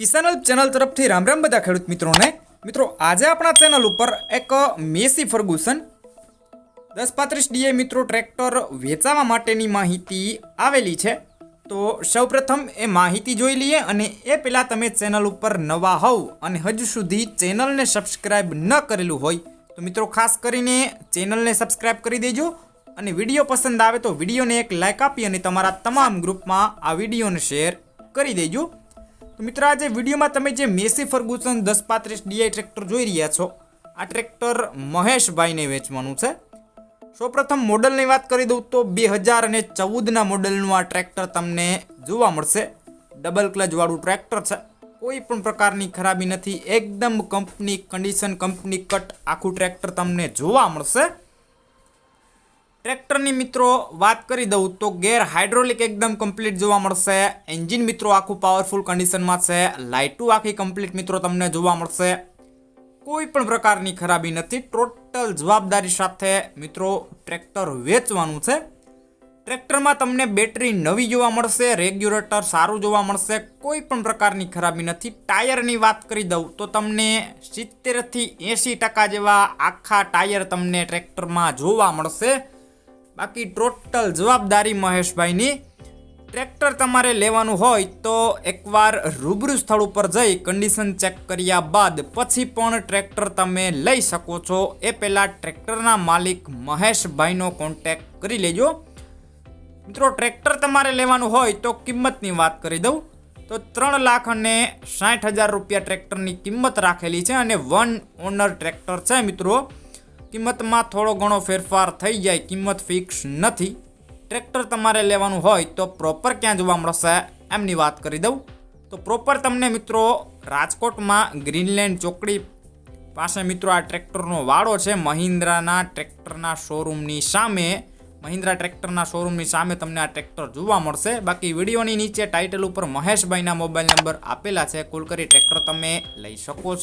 કિસાન help channel તરફથી રામ રામ બધા ખેડૂત મિત્રોને. મિત્રો, આજે આપણા ચેનલ ઉપર એક મેસી ફર્ગુસન, દસ પાંત્રીસ ડીએ મિત્રો ટ્રેક્ટર વેચાવા માટેની માહિતી આવેલી છે. તો સૌપ્રથમ એ માહિતી જોઈ લઈએ અને એ પહેલાં તમે ચેનલ ઉપર નવા હોવ અને હજુ સુધી ચેનલને સબસ્ક્રાઇબ ન કરેલું હોય, તો મિત્રો ખાસ કરીને ચેનલને સબસ્ક્રાઇબ કરી દેજો અને વીડિયો પસંદ આવે તો વિડીયોને એક લાઇક આપી અને તમારા તમામ ગ્રુપમાં આ વિડીયોને શેર કરી દેજો. તો મિત્રો આજે વિડીયોમાં તમે જે મેસી ફર્ગુસન દસ પાંત્રીસ ડીઆઈ ટ્રેક્ટર જોઈ રહ્યા છો, આ ટ્રેક્ટર મહેશભાઈને વેચવાનું છે. સૌપ્રથમ મોડલની વાત કરી દઉં તો બે હજાર અને ચૌદના મોડલનું આ ટ્રેક્ટર તમને જોવા મળશે. ડબલ ક્લચવાળું ટ્રેક્ટર છે. કોઈ પણ પ્રકારની ખરાબી નથી. એકદમ કંપની કન્ડિશન કંપની કટ આખું ટ્રેક્ટર તમને જોવા મળશે. ટ્રેક્ટરની મિત્રો, વાત કરી દઉં તો ગેર હાઇડ્રોલિક એકદમ કમ્પ્લીટ જોવા મળશે. એન્જિન મિત્રો આખું પાવરફુલ કન્ડિશનમાં છે. લાઇટું આખી કમ્પ્લીટ મિત્રો તમને જોવા મળશે. કોઈ પણ પ્રકારની ખરાબી નથી. ટોટલ જવાબદારી સાથે મિત્રો ટ્રેક્ટર વેચવાનું છે. ટ્રેક્ટરમાં તમને બેટરી નવી જોવા મળશે, રેગ્યુલેટર સારું જોવા મળશે, કોઈ પણ પ્રકારની ખરાબી નથી. ટાયરની વાત કરી દઉં તો તમને સિત્તેરથી એંસી ટકા જેવા આખા ટાયર તમને ટ્રેક્ટરમાં જોવા મળશે. બાકી ટોટલ જવાબદારી મહેશભાઈની. ટ્રેક્ટર તમારે લેવાનું હોય તો એકવાર રૂબરૂ સ્થળ ઉપર જઈ કન્ડિશન ચેક કર્યા બાદ પછી પણ ટ્રેક્ટર તમે લઈ શકો છો. એ પહેલાં ટ્રેક્ટરના માલિક મહેશભાઈનો કોન્ટેક્ટ કરી લેજો. મિત્રો, ટ્રેક્ટર તમારે લેવાનું હોય તો કિંમતની વાત કરી દઉં. તો ત્રણ લાખ અને સાઠ હજાર રૂપિયા ટ્રેક્ટરની કિંમત રાખેલી છે અને વન ઓનર ટ્રેક્ટર છે મિત્રો. કિંમતમાં થોડો ઘણો ફેરફાર થઈ જાય, કિંમત ફિક્સ નથી. ટ્રેક્ટર તમારે લેવાનું હોય તો પ્રોપર ક્યાં જોવા મળશે, એમની વાત કરી દઉં. તો પ્રોપર તમને મિત્રો રાજકોટમાં ગ્રીનલેન્ડ ચોકડી પાસે મિત્રો આ ટ્રેક્ટરનો વાડો છે. મહિન્દ્રાના ટ્રેક્ટરના શોરૂમની સામે, મહિન્દ્રા ટ્રેક્ટરના શોરૂમની સામે તમને આ ટ્રેક્ટર જોવા મળશે. બાકી વિડીયોની નીચે ટાઇટલ ઉપર મહેશભાઈના મોબાઈલ નંબર આપેલા છે. કુલ કરી ટ્રેક્ટર તમે લઈ શકો છો.